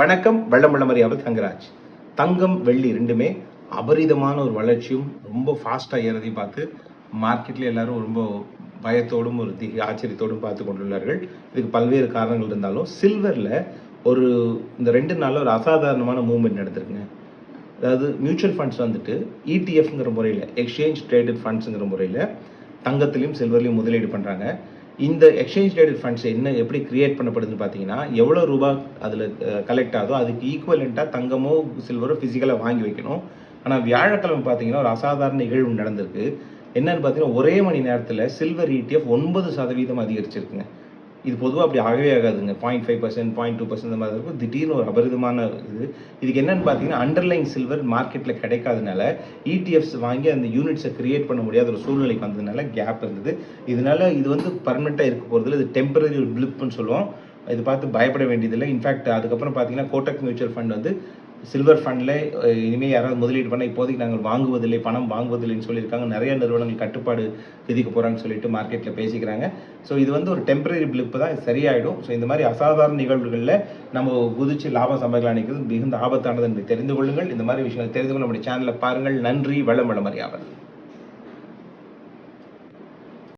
வணக்கம் வெள்ளம் அவர் தங்கராஜ். தங்கம் வெள்ளி ரெண்டுமே அபரிதமான ஒரு வளர்ச்சியும் ரொம்ப ஃபாஸ்ட்டாக ஏறதையும் பார்த்து மார்க்கெட்டில் எல்லாரும் ரொம்ப பயத்தோடும் ஒரு தி ஆச்சரியத்தோடும் பார்த்து கொண்டுள்ளார்கள். இதுக்கு பல்வேறு காரணங்கள் இருந்தாலும் சில்வரில் ஒரு இந்த ரெண்டு நாளில் ஒரு அசாதாரணமான மூவ்மெண்ட் நடந்திருக்குங்க. அதாவது மியூச்சுவல் ஃபண்ட்ஸ் வந்துட்டு இடிஎஃப்ங்கிற முறையில் எக்ஸ்சேஞ்ச் ட்ரேடட் ஃபண்ட்ஸுங்கிற முறையில் தங்கத்திலையும் சில்வர்லையும் முதலீடு பண்ணுறாங்க இந்த எக்ஸ்சேஞ்ச் ட்ரேடட் ஃபண்ட்ஸ் என்ன எப்படி கிரியேட் பண்ணப்படுதுன்னு பார்த்தீங்கன்னா எவ்வளோ ரூபாய் அதில் கலெக்ட் ஆகுதோ அதுக்கு ஈக்குவலண்ட்டாக தங்கமோ சில்வரோ ஃபிசிக்கலாக வாங்கி வைக்கணும். ஆனால் வியாழக்கிழமை பார்த்தீங்கன்னா ஒரு அசாதாரண நிகழ்வு நடந்திருக்கு. என்னன்னு பார்த்தீங்கன்னா ஒரே மணி நேரத்தில் சில்வர் இடிஎஃப் ஒன்பது சதவீதம் அதிகரிச்சிருக்குங்க. இது பொதுவாக அப்படி ஆகவே ஆகாதுங்க. Point five percent point two percent மாதிரி இருக்கும். திடீர்னு ஒரு அபரிதமான இது. இதுக்கு என்னன்னு பார்த்தீங்கன்னா அண்டர்லைன் சில்வர் மார்க்கெட்டில் கிடைக்காதனால இடிஎஃப்ஸ் வாங்கி அந்த யூனிட்ஸை கிரியேட் பண்ண முடியாத ஒரு சூழ்நிலைக்கு வந்ததுனால கேப் இருந்தது. இதனால இது வந்து பர்மனெண்ட்டாக இருக்க போகிறதுல இது டெம்பரரி ஒரு பிளிப்னு சொல்லுவோம். இது பார்த்து பயப்பட வேண்டியதில்லை. இன்ஃபேக்ட் அதுக்கப்புறம் பார்த்தீங்கன்னா கோட்டக் மியூச்சுவல் ஃபண்ட் வந்து சில்வர் ஃபண்டில் இனிமேல் யாராவது முதலீடு பண்ணால் இப்போதைக்கு நாங்கள் வாங்குவதில்லை பணம் வாங்குவதில்லைன்னு சொல்லியிருக்காங்க. நிறைய நிறுவனங்கள் கட்டுப்பாடு விதிக்க போகிறாங்கன்னு சொல்லிட்டு மார்க்கெட்டில் பேசிக்கிறாங்க. ஸோ இது வந்து ஒரு டெம்பரரி பிளிப்பு தான். இது சரியாயிடும். ஸோ இந்த மாதிரி அசாதாரண நிகழ்வுகளில் நம்ம குதிச்சு லாபம் சம்பளம் நினைக்கிறது மிகுந்த ஆபத்தானது என்று தெரிந்து கொள்ளுங்கள். இந்த மாதிரி விஷயங்கள் தெரிந்து கொள்ள நம்முடைய சேனலை பாருங்கள். நன்றி. வளம் வளமறியாமல்